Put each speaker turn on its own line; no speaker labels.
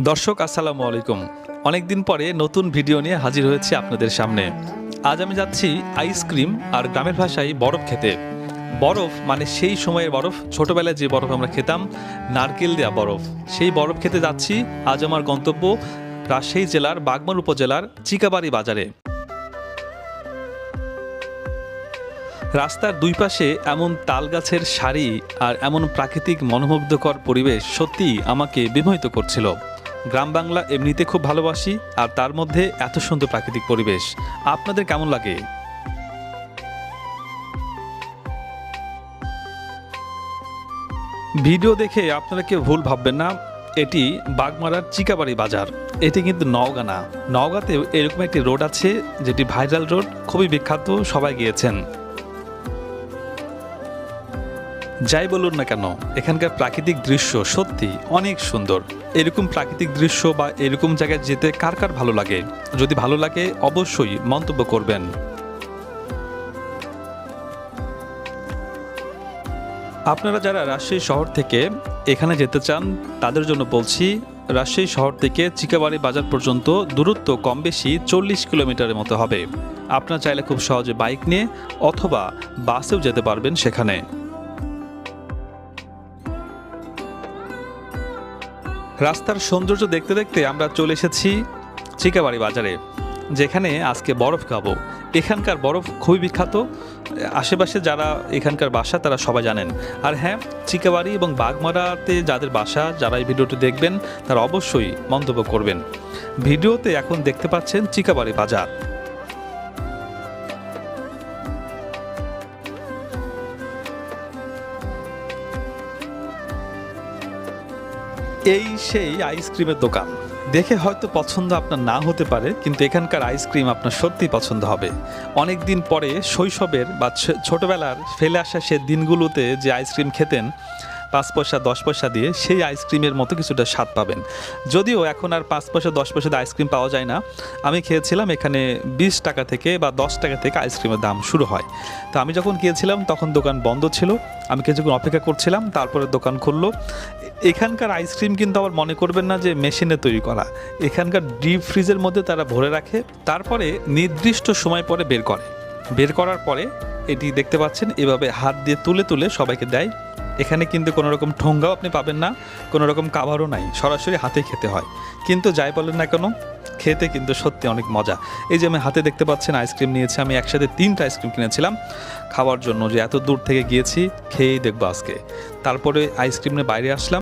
দর্শক, আসসালামু আলাইকুম। অনেকদিন পরে নতুন ভিডিও নিয়ে হাজির হয়েছি আপনাদের সামনে। আজ আমি যাচ্ছি আইসক্রিম আর গ্রামের ভাষায় বরফ খেতে। বরফ মানে সেই সময়ের বরফ, ছোটবেলায় যে বরফ আমরা খেতাম, নারকেল দেয়া বরফ। সেই বরফ খেতে যাচ্ছি আজ আমার গন্তব্য রাজশাহী জেলার বাগমার উপজেলার চিকাবাড়ি বাজারে। রাস্তার দুই পাশে এমন তাল গাছের সারি আর এমন প্রাকৃতিক মনোমুগ্ধকর পরিবেশ সত্যি আমাকে বিমোহিত করছিল। গ্রাম বাংলা এমনিতে খুব ভালোবাসি, আর তার মধ্যে এত সুন্দর প্রাকৃতিক পরিবেশ। আপনাদের কেমন লাগে? ভিডিও দেখে আপনারা কেউ ভুল ভাববেন না, এটি বাগমারার চিকাবাড়ি বাজার। এটি কিন্তু নওগাঁ না নওগাঁতে এরকম একটি রোড আছে, যেটি ভাইরাল রোড, খুবই বিখ্যাত, সবাই গিয়েছেন। যাই বলুন না কেন, এখানকার প্রাকৃতিক দৃশ্য সত্যি অনেক সুন্দর। এরকম প্রাকৃতিক দৃশ্য বা এরকম জায়গায় যেতে কার কার ভালো লাগে? যদি ভালো লাগে, অবশ্যই মন্তব্য করবেন। আপনারা যারা রাজশাহী শহর থেকে এখানে যেতে চান, তাদের জন্য বলছি, রাজশাহী শহর থেকে চিকাবাড়ি বাজার পর্যন্ত দূরত্ব কম বেশি চল্লিশ কিলোমিটারের মতো হবে। আপনারা চাইলে খুব সহজে বাইক নিয়ে অথবা বাসেও যেতে পারবেন সেখানে। রাস্তার সৌন্দর্য দেখতে দেখতে আমরা চলে এসেছি চিকাবাড়ি বাজারে, যেখানে আজকে বরফ খাব। এখানকার বরফ খুবই বিখ্যাত। আশেপাশে যারা এখানকার বাসা, তারা সবাই জানেন। আর হ্যাঁ চিকাবাড়ি এবং বাগমারাতে যাদের বাসা, যারা এই ভিডিওটি দেখবেন, তারা অবশ্যই মন্তব্য করবেন। ভিডিওতে এখন দেখতে পাচ্ছেন চিকাবাড়ি বাজার। এই সেই আইসক্রিমের দোকান। দেখে হয়তো পছন্দ আপনার না হতে পারে, কিন্তু এখানকার আইসক্রিম আপনার সত্যি পছন্দ হবে। অনেক দিন পরে শৈশবের বা ছোটবেলার ফেলে আসা সে দিনগুলোতে যে আইসক্রিম খেতেন পাঁচ পয়সা, দশ পয়সা দিয়ে সেই আইসক্রিমের মতো কিছুটা স্বাদ পাবেন। যদিও এখন আর পাঁচ পয়সা, দশ পয়সা দিয়ে আইসক্রিম পাওয়া যায় না। আমি খেয়েছিলাম এখানে বিশ টাকা থেকে বা দশ টাকা থেকে আইসক্রিমের দাম শুরু হয়। তো আমি যখন গিয়েছিলাম, তখন দোকান বন্ধ ছিল। আমি কিছুক্ষণ অপেক্ষা করছিলাম, তারপরে দোকান খুললো। এখানকার আইসক্রিম কিন্তু আবার মনে করবেন না যে মেশিনে তৈরি করা। এখানকার ডিপ ফ্রিজের মধ্যে তারা ভরে রাখে, তারপরে নির্দিষ্ট সময় পরে বের করে। বের করার পরে এটি দেখতে পাচ্ছেন, এভাবে হাত দিয়ে তুলে তুলে সবাইকে দেয়। এখানে কিন্তু কোনো রকম ঠোঙ্গাও আপনি পাবেন না কোনো রকম কাভারও নাই, সরাসরি হাতে খেতে হয়। কিন্তু যাই বলেন না কেন, খেতে কিন্তু সত্যি অনেক মজা। এই যে আমি হাতে দেখতে পাচ্ছেন আইসক্রিম নিয়েছি, আমি একসাথে তিনটা আইসক্রিম কিনেছিলাম। খাওয়ার জন্য যে এত দূর থেকে গিয়েছি, খেয়েই দেখব আজকে। তারপরে আইসক্রিম নিয়ে বাইরে আসলাম।